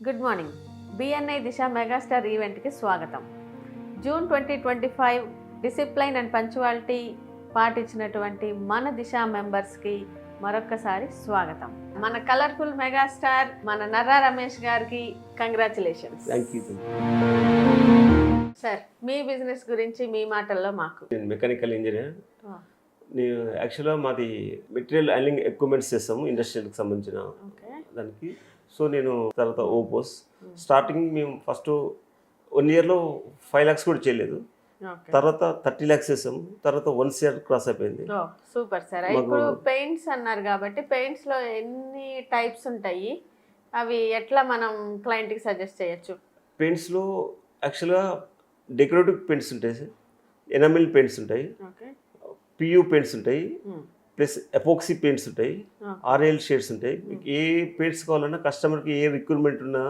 Good morning BNI Disha megastar ఈవెంట్కి స్వాగతం. June twenty twenty five discipline and punctuality పాటించినటువంటి మన దిశ మెంబర్స్కి మరొక్కసారి స్వాగతం. మన కలర్ఫుల్ మెగాస్టార్ మన నర్రా రమేష్ గారికి కంగ్రాచులేషన్స్ సార్ మీ బిజినెస్ గురించి మీ మాటల్లో మాకు. నేను మెకానికల్ ఇంజనీర్ నేను యాక్చువల్గా మాది మెటీరియల్ హ్యాండ్లింగ్ ఎక్విప్మెంట్స్ చేస్తాము ఇండస్ట్రియల్కి సంబంధించిన ఓకే. దానికి సో నేను తర్వాత ఓపోస్ స్టార్టింగ్ మేము ఫస్ట్ వన్ ఇయర్లో ఫైవ్ ల్యాక్స్ కూడా చేయలేదు. తర్వాత థర్టీ ల్యాక్స్ చేసాము తర్వాత వన్ ఇయర్ క్రాస్ అయిపోయింది. సూపర్ సార్ మాకు- ఇప్పుడు పెయింట్స్ అన్నారు కాబట్టి పెయింట్స్లో ఎన్ని టైప్స్ ఉంటాయి? అవి ఎట్లా మనం క్లయింట్కి సజెస్ట్ చేయొచ్చు? పెయింట్స్లో యాక్చువల్గా డెకరేటివ్ పెయింట్స్ ఉంటాయి ఎనామిల్ పెయింట్స్ ఉంటాయి. పియూ పెయింట్స్ ఉంటాయి. ప్లస్ ఎపోక్సీ పెయింట్స్ ఉంటాయి ఆర్ఎల్ షేడ్స్ ఉంటాయి. మీకు ఏ పెయింట్స్ కావాలన్నా కస్టమర్కి ఏ రిక్రూట్మెంట్ ఉన్నా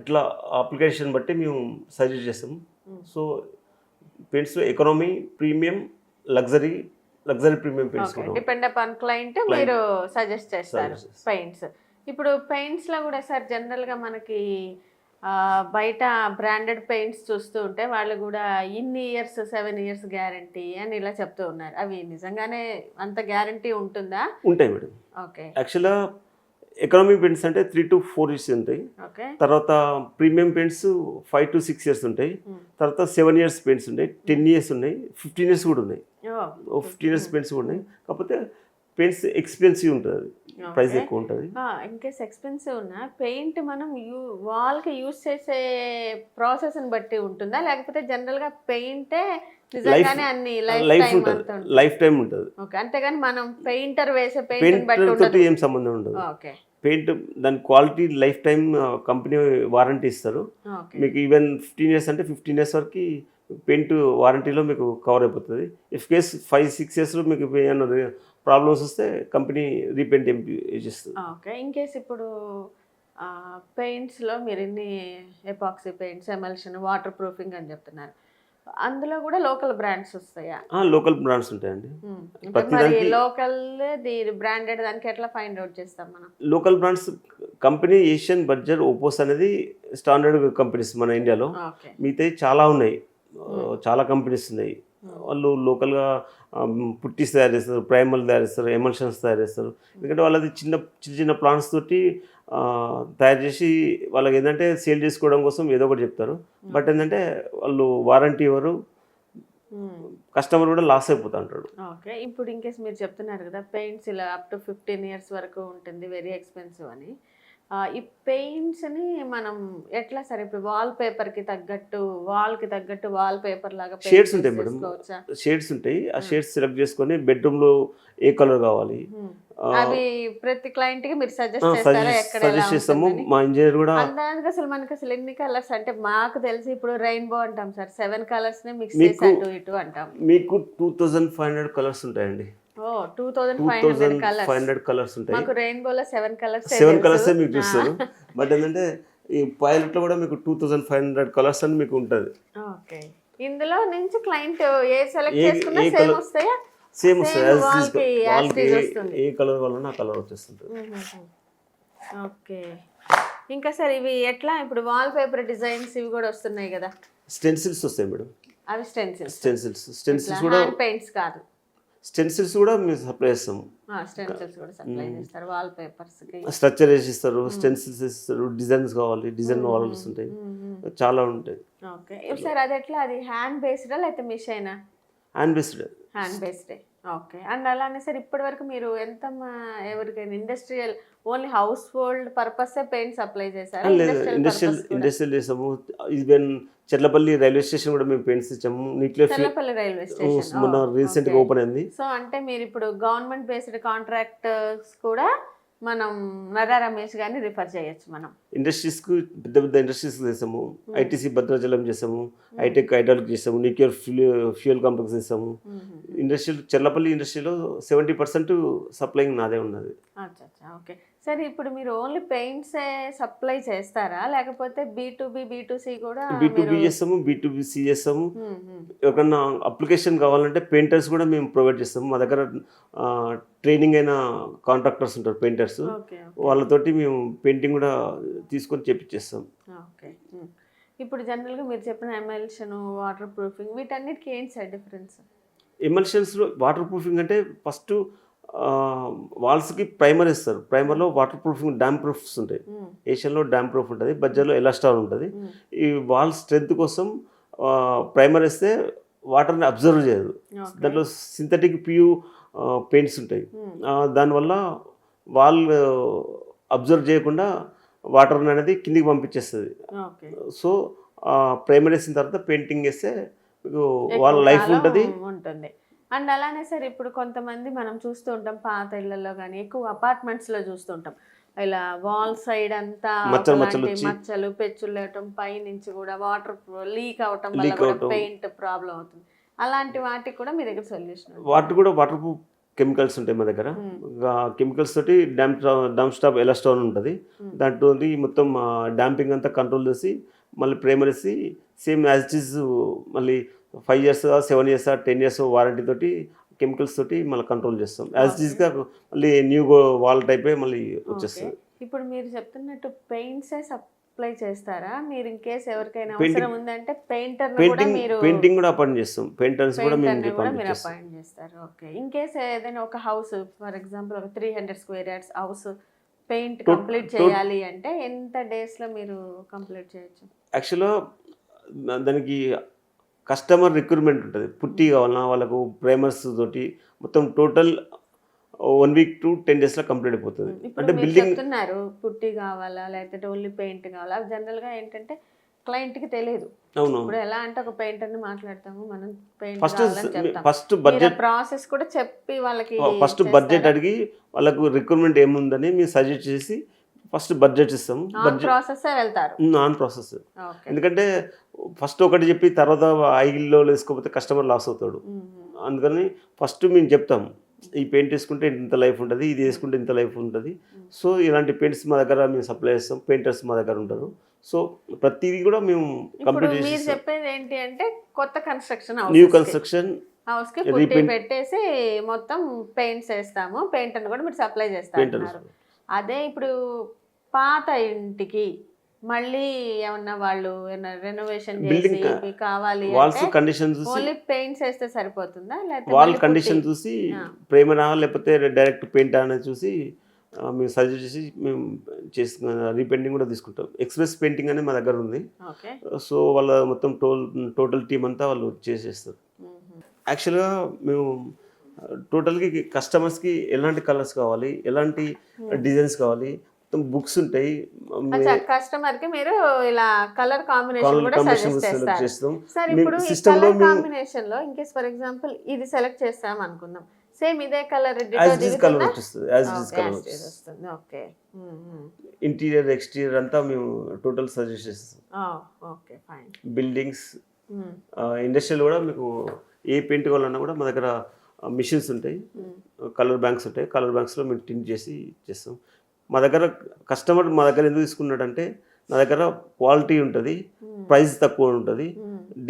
ఇట్లా అప్లికేషన్ బట్టి మేము సజెస్ట్ చేస్తాం. So paints economy premium luxury luxury premium paints depend upon client మీరు సజెస్ట్ చేస్తారు. పెయింట్స్. ఇప్పుడు పెయింట్స్లో కూడా సార్ జనరల్గా మనకి బయట బ్రాండెడ్ పెయింట్స్ చూస్తూ ఉంటే వాళ్ళు కూడా ఇన్ని ఇయర్స్ సెవెన్ ఇయర్స్ గ్యారంటీ అని ఇలా చెప్తూ ఉన్నారు. అవి నిజంగానే అంత గ్యారంటీ ఉంటుందా? ఉంటాయి మేడం. ఓకే. యాక్చువల్గా ఎకనామీ పెయింట్స్ అంటే త్రీ టు ఫోర్ ఇయర్స్ ఉంటాయి. ఓకే. తర్వాత premium paints five to six years ఉంటాయి. Hmm. తర్వాత సెవెన్ ఇయర్స్ పెయింట్స్ ఉన్నాయి టెన్ ఇయర్స్ ఉన్నాయి. ఫిఫ్టీన్ ఇయర్స్ కూడా ఉన్నాయి. ఫిఫ్టీన్ ఇయర్స్ పెయింట్స్ కూడా ఉన్నాయి. కాకపోతే పెయింట్స్ ఎక్స్పెన్సివ్ ఉంటుంది. ప్రైస్. ఎక్కువ ఉంటుంది. ఇన్కేస్ ఎక్స్పెన్సివ్ ఉన్నా పెయింట్ మనం యూ వాల్కి యూస్ చేసే ప్రాసెస్ని బట్టి ఉంటుందా? లేకపోతే జనరల్గా పెయింటే నిజంగానే అన్ని లైఫ్ ఉంటుంది. లైఫ్ టైం ఉంటుంది. ఓకే. అంతేగాని మనం పెయింటర్ వేసే పెయింట్ బట్టి ఏం సంబంధం ఉండదు. ఓకే. పెయింట్ దాని quality life time company warranty ఇస్తారు. మీకు ఈవెన్ ఫిఫ్టీన్ ఇయర్స్ అంటే ఫిఫ్టీన్ ఇయర్స్ వరకు పెయింట్ వారంటీలో మీకు కవర్ అయిపోతుంది. ఇఫ్ కేస్ ఫైవ్ సిక్స్ ఇయర్స్లో మీకు ఏమన్నా ప్రాబ్లమ్స్ వస్తే కంపెనీ రీపెయింట్ చేస్తుంది? ఓకే. ఇన్ కేస్ ఇప్పుడు పెయింట్స్లో మీరు ఇన్ని epoxy paints emulsion waterproofing అని చెప్తున్నారు. అందులో కూడా లోకల్ బ్రాండ్స్ వస్తాయా? లోకల్ బ్రాండ్స్ ఉంటాయండి. మరి లోకల్ బ్రాండెడ్ దానికి ఎట్లా ఫైండ్ అవుట్ చేస్తాం మనం? Local brands company Asian budget ఓపోస్ అనేది స్టాండర్డ్ కంపెనీస్ మన ఇండియాలో. ఓకే. మిగతాయి చాలా ఉన్నాయి. చాలా కంపెనీస్ ఉన్నాయి. వాళ్ళు లోకల్గా పుట్టిస్ తయారు చేస్తారు ప్రైమల్ తయారు చేస్తారు ఎమల్షన్స్ తయారు చేస్తారు. ఎందుకంటే వాళ్ళది చిన్న చిన్న చిన్న ప్లాంట్స్ తోటి తయారు చేసి వాళ్ళకి ఏంటంటే సేల్ చేసుకోవడం కోసం ఏదో ఒకటి చెప్తారు. బట్ ఏంటంటే వాళ్ళు వారంటీ ఇవ్వరు. కస్టమర్ కూడా లాస్ అయిపోతా ఉంటాడు. ఓకే. ఇప్పుడు ఇన్కేస్ మీరు చెప్తున్నారు కదా పెయింట్స్ ఇలా అప్ టు ఫిఫ్టీన్ ఇయర్స్ వరకు ఉంటుంది వెరీ ఎక్స్పెన్సివ్ అని. ఈ పెయింట్స్ని మనం ఎట్లా సరే ఇప్పుడు వాల్ పేపర్కి తగ్గట్టు వాల్కి తగ్గట్టు వాల్ పేపర్ లాగా Shades ఉంటాయి మేడం. షేడ్స్ ఉంటాయి. ఆ షేడ్స్ సెలెక్ట్ చేసుకొని బెడ్రూమ్లో ఏ కలర్ కావాలి? అవి ప్రతి క్లయింట్కి మీరు సజెస్ట్ చేస్తారా? ఎక్కడ సజెస్ట్ చేస్తాము? మా ఇంజనీర్ కూడా అందానికి అసలు మనకి అసలు ఎన్ని కలర్స్ అంటే మాకు తెలిసి ఇప్పుడు రెయిన్బో అంటాం సార్. సెవెన్ కలర్స్ని మిక్స్ చేసి అటు ఇటు అంటాం. మీకు two thousand five hundred colours ఉంటాయండి. Two thousand two five hundred colours ఉంటాయి. మాకు రెయిన్బో లో సెవెన్ కలర్స్ సెవెన్ కలర్స్ మీకు చూస్తారు బట్ ఏంటంటే ఈ పైలట్లో కూడా మీకు two thousand five hundred colours అని మీకు ఉంటుంది. ఓకే ఇందులో నుంచి క్లయింట్ ఏ సెలెక్ట్ చేసుకున్నా సేమ్ వస్తాయా? సేమ్ is ఏ- కలర్ కావాలన్నా ఆ కలర్ వచ్చేస్తుంటుంది. ఓకే ఇంకా సార్ ఇవి ఎట్లా? ఇప్పుడు వాల్ పేపర్ డిజైన్స్ ఇవి కూడా వస్తున్నాయి కదా. స్టెన్సిల్స్ వస్తాయి మేడం. అవి స్టెన్సిల్స్ స్టెన్సిల్స్ స్టెన్సిల్స్ కూడా పెయింట్స్ కాదు. స్టెన్సిల్స్ కూడా మేము సప్లై చేస్తాము. స్ట్రక్చర్ వేసి ఇస్తారు స్టెన్సిల్స్ ఇస్తారు డిజైన్స్ కావాలి డిజైన్ వాల్స్ ఉంటాయి. చాలా ఉంటాయి. ఓకే. సార్ అది ఎట్లా? అది హ్యాండ్ బేస్డా లేకపోతే మిషైనా? Hand based. హ్యాండ్ బేస్డే. ఓకే. అండ్ అలానే సార్ ఇప్పటి వరకు మీరు ఎంత ఎవరికైనా industrial only household purpose paint supply చేశారు ఇండస్ట్రియల్ ఇండస్ట్రియల్ చేసాము. ఈవెన్ చెర్లపల్లి రైల్వే స్టేషన్ కూడా మేము పెయింట్స్ ఇచ్చాము. న్యూక్లియర్ తెల్లపల్లి రైల్వే స్టేషన్ మొన్న రీసెంట్గా ఓపెన్ అయింది. సో అంటే మీరు ఇప్పుడు గవర్నమెంట్ బేస్డ్ కాంట్రాక్టర్స్ కూడా మనం నరా రమేష్ గారిని రిఫర్ చేయొచ్చు మనం. ఇండస్ట్రీస్కు పెద్ద పెద్ద ఇండస్ట్రీస్ చేసాము. ఐటీసీ భద్రాచలం చేసాము. హైటెక్ ఐడాలిక్ చేసాము. న్యూక్లియర్ ఫ్యూల్ ఫ్యూయల్ కాంప్లెక్స్ చేసాము. ఇండస్ట్రియల్ చెర్లపల్లి ఇండస్ట్రీలో సెవెంటీ పర్సెంట్ సప్లైయింగ్ నాదే ఉన్నది. అచ్చా అచ్చా ఓకే. సరే ఇప్పుడు మీరు ఓన్లీ పెయింట్సే సప్లై చేస్తారా? లేకపోతే B to B B to C కూడా బీ టు బి చేస్తాము బీ టు బి సి చేస్తాము. ఎవరికన్నా అప్లికేషన్ కావాలంటే పెయింటర్స్ కూడా మేము ప్రొవైడ్ చేస్తాము. మా దగ్గర ట్రైనింగ్ అయిన కాంట్రాక్టర్స్ ఉంటారు పెయింటర్స్. వాళ్ళతోటి మేము పెయింటింగ్ కూడా తీసుకొని ఉమ్. ఇప్పుడు జనరల్గా మీరు చెప్పిన ఎమ్మెల్షన్ వాటర్ ప్రూఫింగ్ వీటన్నిటికీ ఏంటి సార్ డిఫరెన్స్? ఎమల్షన్స్లో వాటర్ ప్రూఫింగ్ అంటే ఫస్ట్ వాల్స్కి ప్రైమర్ ఇస్తారు. ప్రైమర్లో వాటర్ ప్రూఫింగ్ డ్యామ్ ప్రూఫ్స్ ఉంటాయి. ఏషియన్లో డ్యామ్ ప్రూఫ్ ఉంటుంది బజ్జర్లో ఎలాస్టార్ ఉంటుంది. ఈ వాల్ స్ట్రెంత్ కోసం ప్రైమర్ వేస్తే వాటర్ని అబ్జర్వ్ చేయదు దాంట్లో సింథటిక్ పియూ పెయింట్స్ ఉంటాయి. దానివల్ల వాల్ అబ్జర్వ్ చేయకుండా వాటర్ అనేది కిందికి పంపించేస్తుంది. సో ప్రైమర్ వేసిన తర్వాత పెయింటింగ్ వేస్తే మీకు వాళ్ళ లైఫ్ ఉంటుంది. ఉంటుంది. అండ్ అలానే సార్ ఇప్పుడు కొంతమంది మనం చూస్తూ ఉంటాం పాత ఇళ్ళలో కానీ ఎక్కువ అపార్ట్మెంట్స్లో చూస్తూ ఉంటాం. ఇలా వాల్ సైడ్ అంతా మచ్చలు పెచ్చులు లేవటం పై నుంచి కూడా వాటర్ లీక్ అవటం వల్ల. పెయింట్ ప్రాబ్లం అవుతుంది. అలాంటి వాటికి కూడా మీ దగ్గర సొల్యూషన్ వాటర్ కూడా వాటర్ ప్రూఫ్ కెమికల్స్ ఉంటాయి మా దగ్గర. కెమికల్స్ తోటి డ్యామ్ డ్యామ్ స్టాప్ ఎలాస్టోన్ ఉంటుంది. దాంట్లో మొత్తం డాంపింగ్ అంతా కంట్రోల్ చేసి మళ్ళీ ప్రైమర్ వేసి సేమ్ యాజ్ ఇట్ ఈస్ మళ్ళీ five years seven years ten years warranty తోటి కెమికల్స్ తోటి మళ్ళీ కంట్రోల్ చేస్తాం. యాజ్ ఇట్ మళ్ళీ న్యూ వాల్ టైపే మళ్ళీ వచ్చేస్తుంది. ఇప్పుడు మీరు చెప్తున్నట్టు పెయింట్స్ సప్లై చేస్తారా? మీరు ఇన్ కేస్ ఎవరికైనా అవసరం ఉందంటే పెయింటర్ కూడా పెయింటింగ్ మీరు పెయింటింగ్ కూడా అపాయింట్ చేస్తాం పెయింటర్స్ కూడా మేము మీరు అపాయింట్ చేస్తారు. ఓకే. ఇన్ కేస్ ఏదైనా ఒక హౌస్ ఫర్ ఎగ్జాంపుల్ ఒక three hundred square yards house paint complete చేయాలి అంటే ఎంత డేస్లో మీరు కంప్లీట్ చేయొచ్చు? యాక్చువల్గా దానికి కస్టమర్ రిక్రూట్మెంట్ ఉంటుంది. పుట్టి కావాలన్నా వాళ్ళకు ప్రైమర్స్ తోటి మొత్తం total one week to ten డేస్లో కంప్లీట్ అయిపోతుంది. అంటే బిల్డింగ్ చెప్తున్నారు పుట్టి కావాలా లేకపోతే ఓన్లీ పెయింట్ కావాలా? జనరల్గా ఏంటంటే client కి తెలియదు. అవును ఇప్పుడు ఎలా అంటే ఒక పెయింటర్ని మాట్లాడతాము మనం paint first first budget process కూడా చెప్పి వాళ్ళకి ఫస్ట్ బడ్జెట్ అడిగి వాళ్ళకు రిక్రూట్మెంట్ ఏముందని మేము సజెస్ట్ చేసి ఫస్ట్ బడ్జెట్ ఇస్తాం బడ్జెట్ ప్రాసెస్ వెళ్తారు. ఆన్ ప్రాసెస్ ఎందుకంటే ఫస్ట్ ఒకటి చెప్పి తర్వాత ఐగిల్లో వేసుకోకపోతే కస్టమర్ లాస్ అవుతాడు. అందుకని ఫస్ట్ మేము చెప్తాం. ఈ పెయింట్ వేసుకుంటే ఇంత లైఫ్ ఉంటుంది ఇది వేసుకుంటే ఇంత లైఫ్ ఉంటుంది. సో ఇలాంటి పెయింట్స్ మా దగ్గర మేము సప్లై చేస్తాం పెయింటర్స్ మా దగ్గర ఉంటారు. సో ప్రతిదీ కూడా మేము కంప్లీట్ మీరు చేసి చెప్పేది ఏంటి అంటే కొత్త కన్స్ట్రక్షన్ న్యూ కన్స్ట్రక్షన్ హౌస్కి పుట్టి Repaint- పెట్టేసి మొత్తం పెయింట్స్ వేస్తాము. పెయింట్ అని కూడా మీరు సప్లై చేస్తారు అదే ఇప్పుడు పాత ఇంటికి మళ్ళీ ఏమన్నా వాళ్ళు రెనోవేషన్ చేసి కావాలి వాల్స్ కండిషన్ చూసి ఓన్లీ పెయింట్స్ వేస్తే సరిపోతుందా? లేకపోతే వాల్ కండిషన్ చూసి. ప్రేమనా లేకపోతే డైరెక్ట్ పెయింట్ అనేది చూసి మేము సజెస్ట్ చేసి మేము చేసి రీపెయింటింగ్ కూడా తీసుకుంటాం. ఎక్స్ప్రెస్ పెయింటింగ్ అనేది మా దగ్గర ఉంది. ఓకే. సో వాళ్ళ మొత్తం టోల్ టోటల్ టీం అంతా వాళ్ళు చేసేస్తారు. మ్మ్. యాక్చువల్గా మేము టోటల్కి కస్టమర్స్కి ఎలాంటి కలర్స్ కావాలి ఎలాంటి డిజైన్స్ కావాలి బుక్స్ ఉంటాయి. కస్టమర్కి మీరు ఇలా కలర్ కాంబినేషన్ కూడా సజెస్ట్ చేస్తారు. సార్ ఇప్పుడు ఈ కలర్ కాంబినేషన్లో ఇన్కేస్ ఫర్ ఎగ్జాంపుల్ ఇది సెలెక్ట్ చేస్తాం అనుకుందాం. సేమ్ ఇదే కలర్ కలర్ వచ్చేస్తుంది. ఓకే ఇంటీరియర్ ఎక్స్టీరియర్ అంతా మేము టోటల్ సజెస్ట్ చేస్తాం. Okay fine. బిల్డింగ్స్ ఇండస్ట్రియల్ కూడా మీకు ఏ పెయింట్ కావాలన్నా కూడా మా దగ్గర మిషన్స్ ఉంటాయి. కలర్ బ్యాంక్స్ ఉంటాయి. కలర్ బ్యాంక్స్లో మేము టింట్ చేసి చేస్తాం. మా దగ్గర కస్టమర్ మా దగ్గర ఎందుకు తీసుకున్నాడంటే నా దగ్గర క్వాలిటీ ఉంటుంది ప్రైస్ తక్కువ ఉంటుంది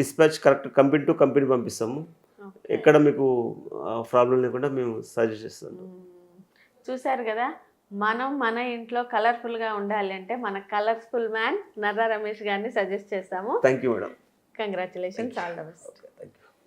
dispatch correct company to company పంపిస్తాము. ఎక్కడ మీకు ప్రాబ్లం లేకుండా మేము సజెస్ట్ చేస్తాం చూసారు కదా మనం మన ఇంట్లో కలర్ఫుల్గా ఉండాలి అంటే మన కలర్ఫుల్ మ్యాన్ నర్రా రమేష్ గారిని సజెస్ట్ చేస్తాము. Thank you madam congratulations all the best